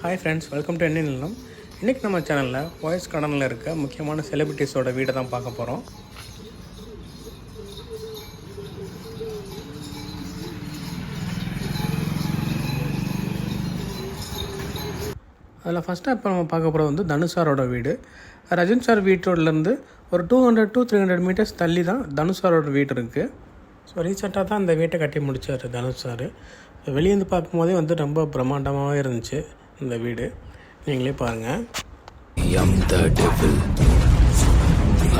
Hi friends welcome to என்ன நிலம் இன்றைக்கி நம்ம சேனலில் வாய்ஸ் கடனில் இருக்க முக்கியமான செலிபிரிட்டிஸோட வீடை தான் பார்க்க போகிறோம் அதில் ஃபஸ்ட்டாக இப்போ நம்ம பார்க்க போகிறது வந்து தனுஷாரோட வீடு. ரஜன் சார் வீட்டோடலேருந்து ஒரு two hundred two three hundred meters தள்ளி தான் தனுஷாரோட வீடு இருக்குது ஸோ ரீசெண்டாக தான் அந்த வீட்டை கட்டி முடித்தார் தனுஷ் சார். வெளியேருந்து பார்க்கும்போதே வந்து ரொம்ப பிரம்மாண்டமாகவே இருந்துச்சு. இந்த வீடு. நீங்களே பாருங்கள் the devil,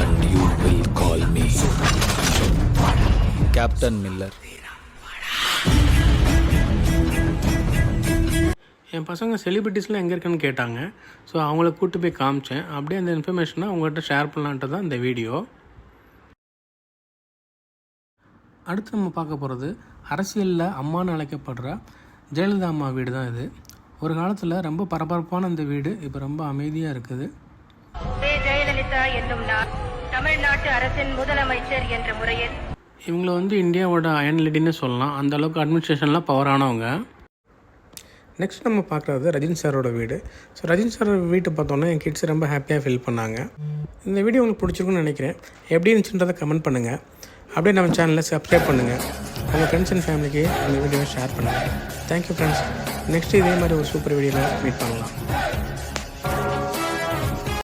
and you will call me. Captain Miller. என் பசங்க செலிபிரிட்டிஸ்லாம் எங்கே இருக்குன்னு கேட்டாங்க. ஸோ அவங்கள கூப்பிட்டு போய் காமிச்சேன். அப்படியே அந்த இன்ஃபர்மேஷனை அவங்ககிட்ட ஷேர் பண்ணலான்ட்டு தான் இந்த வீடியோ. அடுத்து நம்ம பார்க்க போகிறது அரசியலில் அம்மான்னு அழைக்கப்படுற ஜெயலலிதா அம்மா வீடு தான் இது. ஒரு காலத்தில் ரொம்ப பரபரப்பான இந்த வீடு இப்போ ரொம்ப அமைதியாக இருக்குது. ஜெயலலிதா என்னும் நான் தமிழ்நாட்டு அரசின் முதலமைச்சர் என்ற முறையில் இவங்கள வந்து இந்தியாவோட அயன் லேடின்னு சொல்லலாம். அந்த அளவுக்கு அட்மினிஸ்ட்ரேஷன்லாம் பவரானவங்க நெக்ஸ்ட் நம்ம பார்க்குறது ரஜினி சாரோட வீடு. ஸோ ரஜினி சாரோட வீட்டை பார்த்தோன்னா என் கிட்ஸ் ரொம்ப ஹாப்பியாக ஃபீல் பண்ணாங்க. இந்த வீடியோ உங்களுக்கு பிடிச்சிருக்குன்னு நினைக்கிறேன். எப்படி இருந்துச்சுன்றதை கமெண்ட் பண்ணுங்கள் அப்படியே நம்ம சேனலை சப்ஸ்கிரைப் பண்ணுங்கள் உங்கள் ஃப்ரெண்ட்ஸ் அண்ட் ஃபேமிலிக்கு இந்த வீடியோவை ஷேர் பண்ணுங்கள் தேங்க்யூ ஃப்ரெண்ட்ஸ் நெக்ஸ்ட் இதே மாதிரி ஒரு சூப்பர் வீடியோவில் மீட் பண்ணலாம்.